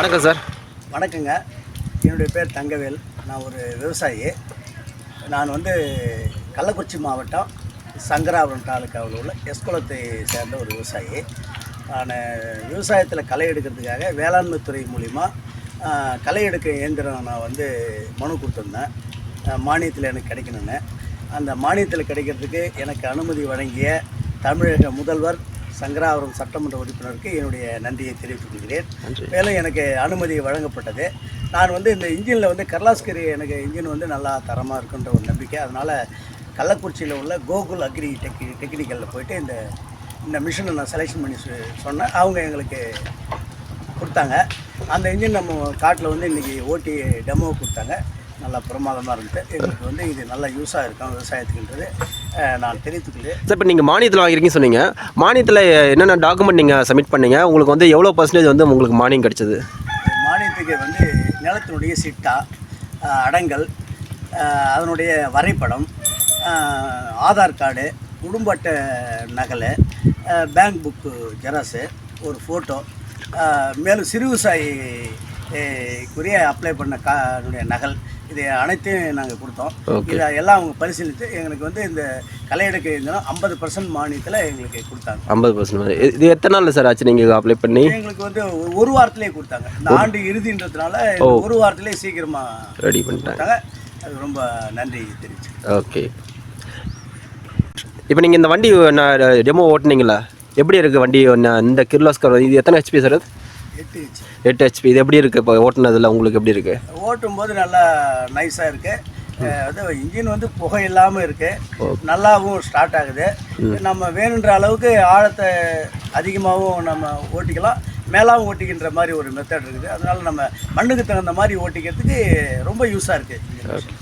வணக்கம் சார். வணக்கங்க. என்னுடைய பேர் தங்கவேல். நான் ஒரு விவசாயி. நான் வந்து கள்ளக்குறிச்சி மாவட்டம் சங்கராபுரம் தாலுக்காவில் உள்ள எஸ்குளத்தை சேர்ந்த ஒரு விவசாயி. நான் விவசாயத்தில் களை எடுக்கிறதுக்காக வேளாண்மை துறை மூலிமா களை எடுக்க இயந்திரம் நான் வந்து மனு கொடுத்துருந்தேன். மானியத்தில் எனக்கு கிடைக்கணுன்னு அந்த மானியத்தில் கிடைக்கிறதுக்கு எனக்கு அனுமதி வழங்கிய தமிழக முதல்வர் சங்கராபுரம் சட்டமன்ற உறுப்பினருக்கு என்னுடைய நன்றியை தெரிவித்துக் கொள்கிறேன். மேலும் எனக்கு அனுமதி வழங்கப்பட்டது. நான் வந்து இந்த இன்ஜினில் வந்து கர்லாஸ்கரி எனக்கு இன்ஜின் வந்து நல்லா தரமாக இருக்குன்ற ஒரு நம்பிக்கை. அதனால் கள்ளக்குறிச்சியில் உள்ள கோகுல் அக்ரி டெக் டெக்னிக்கலில் போயிட்டு இந்த இந்த மிஷினை நான் செலெக்ஷன் பண்ணி சொன்னேன். அவங்க எங்களுக்கு கொடுத்தாங்க. அந்த இன்ஜின் நம்ம காட்டில் வந்து இன்றைக்கி ஓட்டி டெமோ கொடுத்தாங்க. நல்லா பிரமாதமாக இருந்தது எங்களுக்கு வந்து இது நல்லா யூஸாக இருக்கும் விவசாயத்துக்குன்றது நான் தெரிவித்துக்கொள்ளேன் சார் இப்போ நீங்கள் மானியத்தில் வாங்கிருக்கீங்கன்னு சொன்னீங்க. மானியத்தில் என்னென்ன டாக்குமெண்ட் நீங்கள் சப்மிட் பண்ணீங்க? உங்களுக்கு வந்து எவ்வளோ பர்சன்டேஜ் வந்து உங்களுக்கு மானியம் கிடைச்சது? மானியத்துக்கு வந்து நிலத்தினுடைய சிட்டா அடங்கல் அதனுடைய வரைபடம் ஆதார் கார்டு குடும்ப அட்டை நகல் பேங்க் புக்கு ஜெராஸு ஒரு ஃபோட்டோ மேலும் சிறு விவசாயி குறிய அப்ளை பண்ண கா அதனுடைய நகல். இது அனைத்தையும் நாங்கள் கொடுத்தோம். இதை எல்லாம் அவங்க பரிசீலித்து எங்களுக்கு வந்து இந்த களை எடுக்க இருந்தோம் ஐம்பது பர்சன்ட் மானியத்தில் எங்களுக்கு கொடுத்தாங்க. ஐம்பது பர்சன்ட் இது எத்தனை நாளில் சார் ஆச்சு நீங்கள் அப்ளை பண்ணி? எங்களுக்கு வந்து ஒரு- ஒரு வாரத்திலே கொடுத்தாங்க. இந்த ஆண்டு இறுதின்றதுனால ஒரு வாரத்திலே சீக்கிரமா ரெடி பண்ணிட்டாங்க. அது ரொம்ப நன்றி தெரிவிச்சு ஓகே இப்போ நீங்கள் இந்த வண்டி டெமோ ஓட்டுனீங்களா? எப்படி இருக்குது வண்டி நான் இந்த கிர்லாஸ்கர் இது எத்தனை ஹெச்பி சார் இது எட்டு ஹெச்பி இது எப்படி இருக்குது இப்போ ஓட்டுனதில் உங்களுக்கு எப்படி இருக்குது ஓட்டும் போது நல்லா நைஸாக இருக்கு. அஹ் அது இன்ஜின் வந்து புகை இல்லாமல் இருக்கு நல்லாவும் ஸ்டார்ட் ஆகுது. நம்ம வேணுன்ற அளவுக்கு ஆழத்தை அதிகமாகவும் நம்ம ஓட்டிக்கலாம். மேலாவும் ஓட்டிக்கின்ற மாதிரி ஒரு மெத்தட் இருக்குது. அதனால நம்ம மண்ணுக்கு தகுந்த மாதிரி ஓட்டிக்கிறதுக்கு ரொம்ப யூஸாக இருக்குது